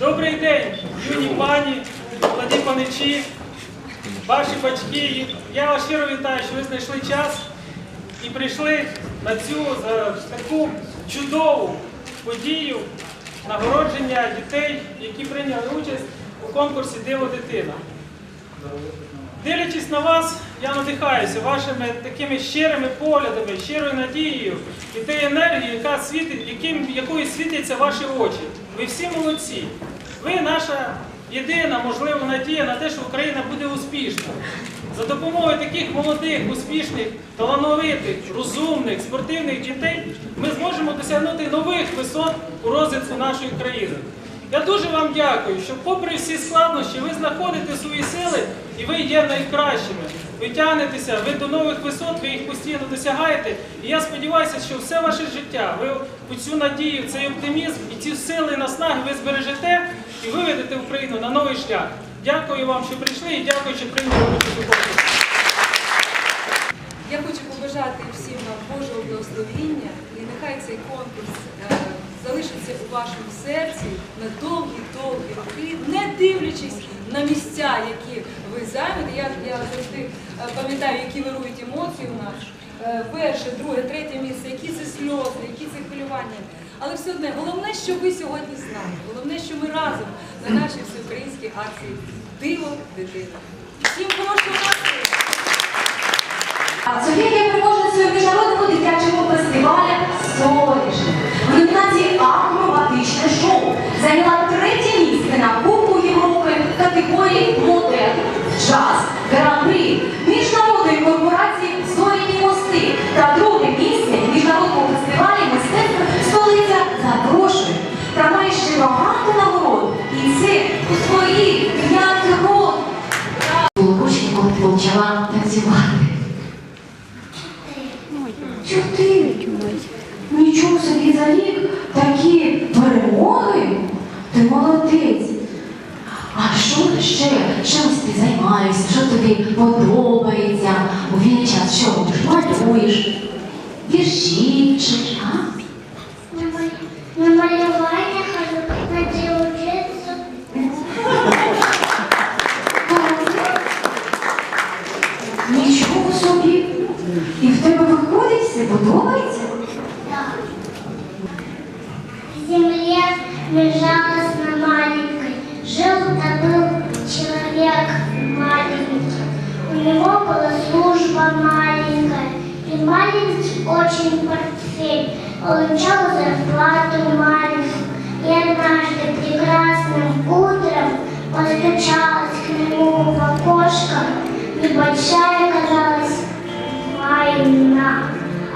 Добрий день, юні пані, молоді паничі, ваші батьки. Я вас щиро вітаю, що ви знайшли час і прийшли на цю е, таку чудову подію нагородження дітей, які прийняли участь у конкурсі Диво дитина. Дивлячись на вас, я надихаюся вашими такими щирими поглядами, щирою надією і тією енергією, яка світить, яким, якою світяться ваші очі. Ви всі молодці. Ви наша єдина можлива надія на те, що Україна буде успішна. За допомогою таких молодих, успішних, талановитих, розумних, спортивних дітей ми зможемо досягнути нових висот у розвитку нашої країни. Я дуже вам дякую, що попри всі складнощі ви знаходите свої сили і ви є найкращими. Ви тягнетеся, ви до нових висот, ви їх постійно досягаєте. І я сподіваюся, що все ваше життя, ви цю надію, цей оптимізм і ці сили і наснаги ви збережете і виведете Україну на новий шлях. Дякую вам, що прийшли, і дякую, що прийняли участь у. Я хочу побажати всім вам Божого благословіння і нехай цей конкурс е, залишиться у вашому серці на довгі-довгі роки, не дивлячись на місця, які ви зайняті. Я, я завжди е, пам'ятаю, які вирують емоції у нас. Е, Перше, друге, третє місце, які це сльози, які це хвилювання. Але все одне, головне, що ви сьогодні з нами. Головне, що ми разом на нашій всеукраїнській акції Диво дитина. Всім хорошого настрою! А Софія є переможницею міжнародного дитячого фестивалю «Соняшник». В номінації «Акробатичне шоу» почала танцювати. Чотири. Нічого собі за рік такі перемоги. Ти молодець. А що ще? Чим ти займаєшся? Що тобі подобається? У вільний час що? Малюєш? Вірші а? служба маленькая и маленький очень портфель. Получал зарплату маленькую. И однажды прекрасным утром постучалась к нему в окошко небольшая казалась война.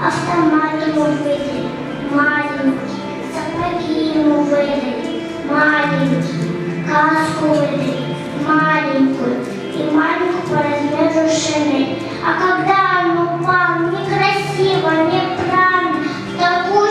Автомат ему выдали маленький, сапоги ему выдали маленький, каску выдали маленькую и маленькую по размеру шинель. А когда ну вам некрасиво, неправильно, в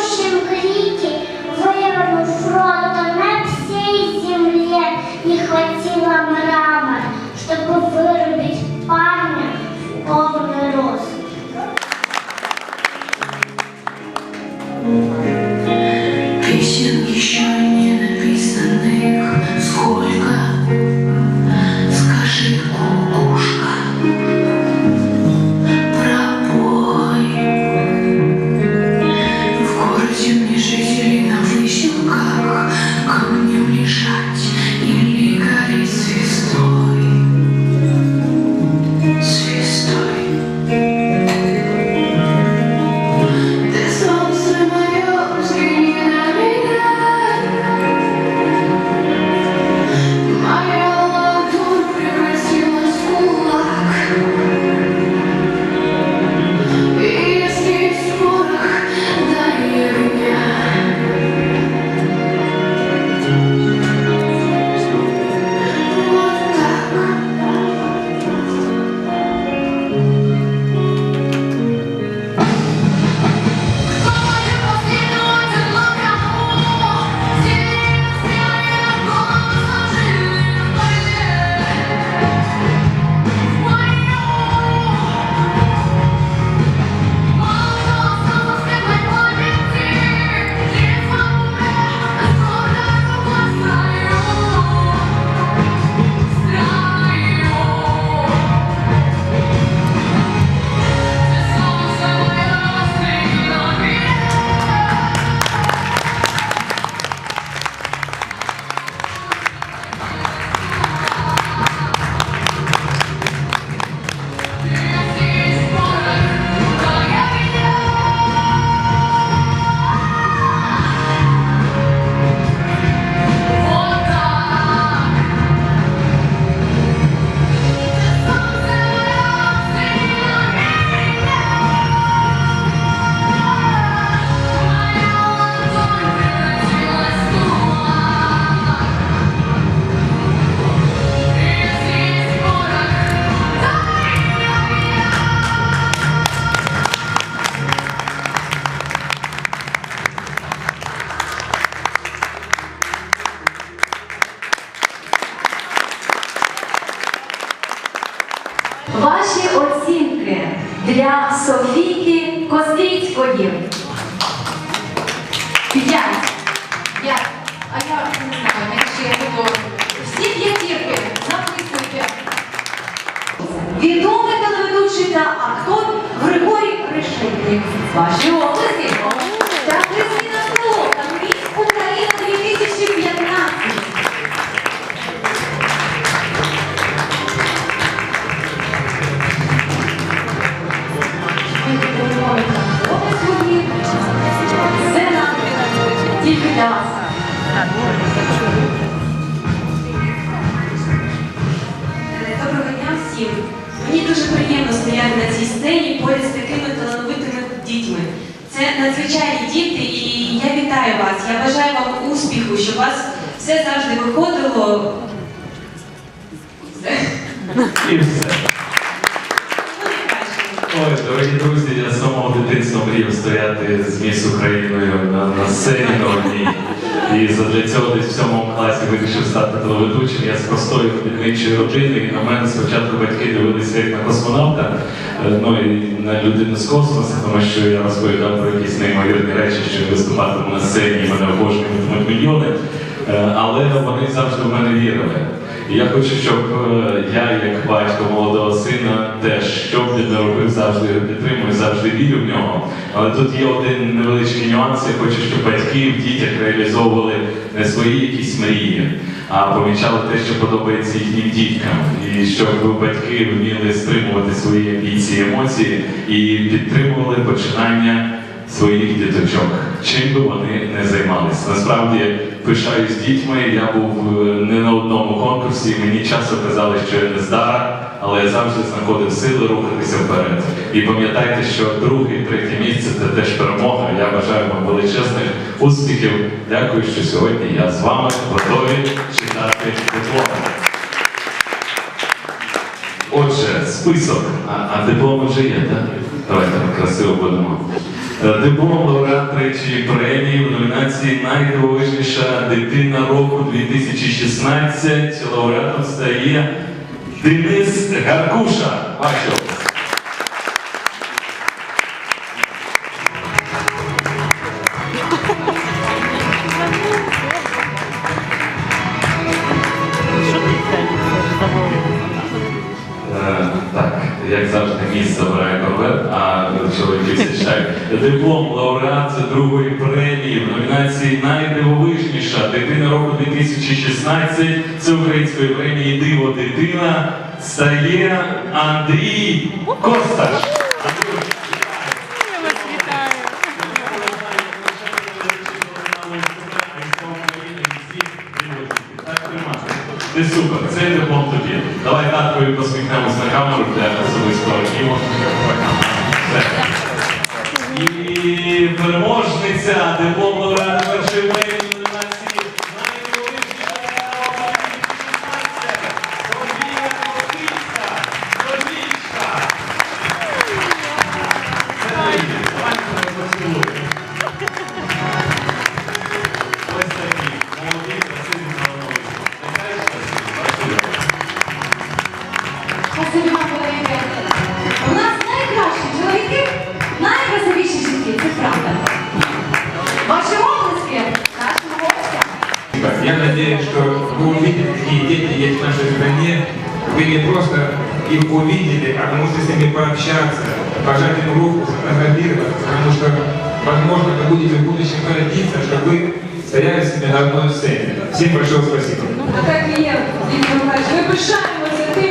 马修。Завжди виходило. І все. Ой, дорогі друзі, я з самого дитинства мріяв стояти з міс Україною на, на сцені на одній. І задля цього десь в сьомому класі вирішив стати телеведучим. Я з простої робітничої родини, і на мене спочатку батьки дивилися як на космонавта, е, ну і на людину з космосу, тому що я розповідав про якісь неймовірні речі, що виступатиму на сцені, мене обожнюватимуть мільйони. Е, Але вони завжди в мене вірили. І я хочу, щоб е, я, як батько молодого сина, теж що б він не робив, завжди його підтримую, завжди вірю в нього. Але тут є один невеличкий нюанс. Я хочу, щоб батьки в дітях реалізовували не свої якісь мрії, а помічали те, що подобається їхнім діткам. І щоб батьки вміли стримувати свої амбіції, емоції і підтримували починання своїх діточок, чим би вони не займалися. Насправді пишаюсь дітьми. Я був е, не на одному конкурсі. Мені часто казали, що я не здара, але я завжди знаходив сили рухатися вперед. І пам'ятайте, що друге і третє місце це теж перемога. Я бажаю вам величезних успіхів. Дякую, що сьогодні я з вами готові читати дипломи. Отже, список. А, а дипломи вже є, так? Давайте красиво будемо. Диплом лауреат третьої премії в номінації Найдивовижніша дитина року 2016. Лауреатом стає Денис Гаркуша. Бачив. Е, Так, як завжди, місць забирає корвет, а чоловіки січають. Диплом лауреат другої премії в номінації Найдивовижніша дитина року 2016 Всеукраїнської премії Диво дитина стає Андрій Косташ. Ти супер, це диплом тобі. Давай таткові посміхнемось на камеру І переможниця диплом лауреата першої в номінації «Найдивовижніша Європа 2016» Софія ми поцілуємо. Ось такі. Молоді, красиві. Спасибо. Я надеюсь, что вы увидите, какие дети есть в нашей стране. Вы не просто их увидели, а можете с ними пообщаться, пожать им руку, сфотографироваться, потому что, возможно, вы будете в будущем гордиться, что вы стояли с ними на одной сцене. Всем большое спасибо. А так і є, Віктор Михайлович. Ми пишаємося тим, що сьогодні ми стоїмо на